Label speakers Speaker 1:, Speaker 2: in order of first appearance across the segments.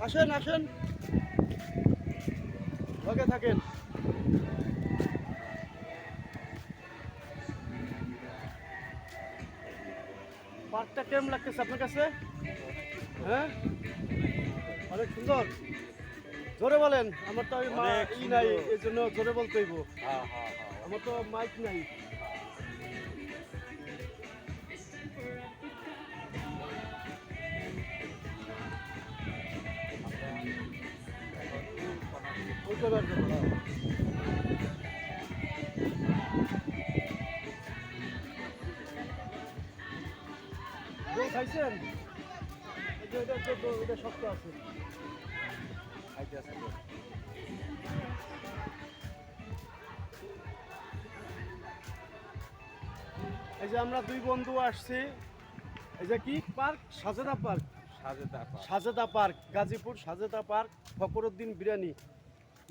Speaker 1: আসেন আসেন। লগে থাকেন। পার্কটা কেমন লাগতেছে আপনার কাছে? হ্যাঁ? অনেক সুন্দর। জোরে বলেন আমার তো নাই এই জন্য জোরে বলতে হইব
Speaker 2: হ্যাঁ হ্যাঁ হ্যাঁ।
Speaker 1: আমার তো মাইক নাই। খাইছেন এই যে এটা শক্ত আছে। এই যে আমরা দুই বন্ধু আসছি। এই যে কি? Park? Sajeda park.
Speaker 2: Sajeda park.
Speaker 1: Sajeda park Gazipur Sajeda park Fakruddin biryani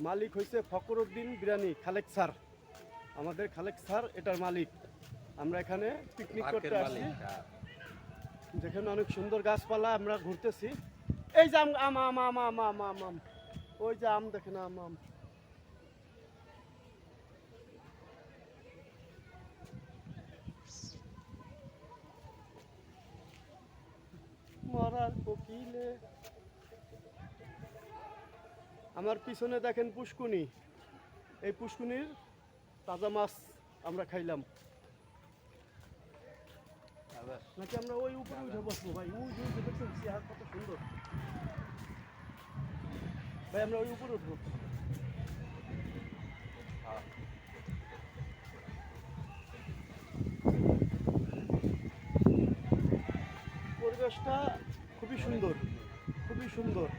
Speaker 1: মালিক হয়েছে ফকরুদ্দিন বিরানি খালেক স্যার। আমাদের খালেক স্যার এটার মালিক। আমরা এখানে পিকনিক করতে
Speaker 2: মালিক, হ্যাঁ।
Speaker 1: যেখানে অনেক সুন্দর গাছপালা আমরা ঘুরতেছি। এই যে আম আম আম আম আম আম আম আম। ওই যে আম দেখেন আম আম। মরার কোকিলে আমার পিছনে দেখেন পুষ্কুনি। এই পুষ্কুনির তাজা মাছ আমরা খাইলাম। নাকি আমরা ওই উপরে উঠে বসবো? ভাই ওই যে যে দেখছেন চেহারা কত সুন্দর। ভাই, আমরা ওই উপরে উঠবো। পরিবেশটা খুবই সুন্দর খুবই সুন্দর।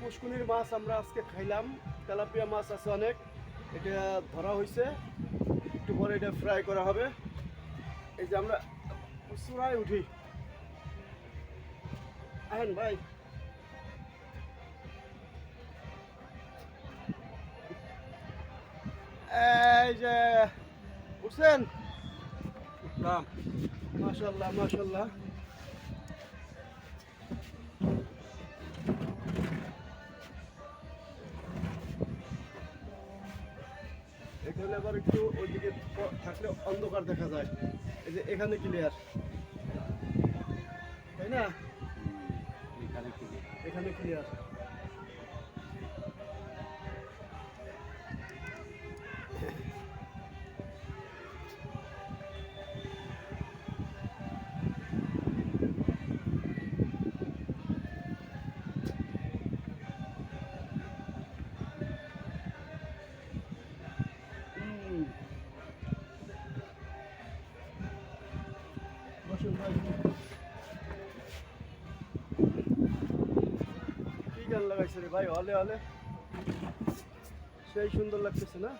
Speaker 1: পুষ্কুনির মাছ আমরা আজকে খাইলাম। তেলাপিয়া মাছ আছে অনেক। এটা ধরা হয়েছে একটু পরে এটা ফ্রাই করা হবে। এই যে আমরা চূড়ায় উঠি। আহেন ভাই। এই যে উঠছেন?
Speaker 2: উঠলাম।
Speaker 1: মাশাল্লাহ আবার একটু ওইদিকে থাকলে অন্ধকার দেখা যায়। এই যে এখানে ক্লিয়ার তাই না?
Speaker 2: এখানে
Speaker 1: ক্লিয়ার লাগাইছে রে ভাই হলে হলে। সেই সুন্দর লাগতেছে না?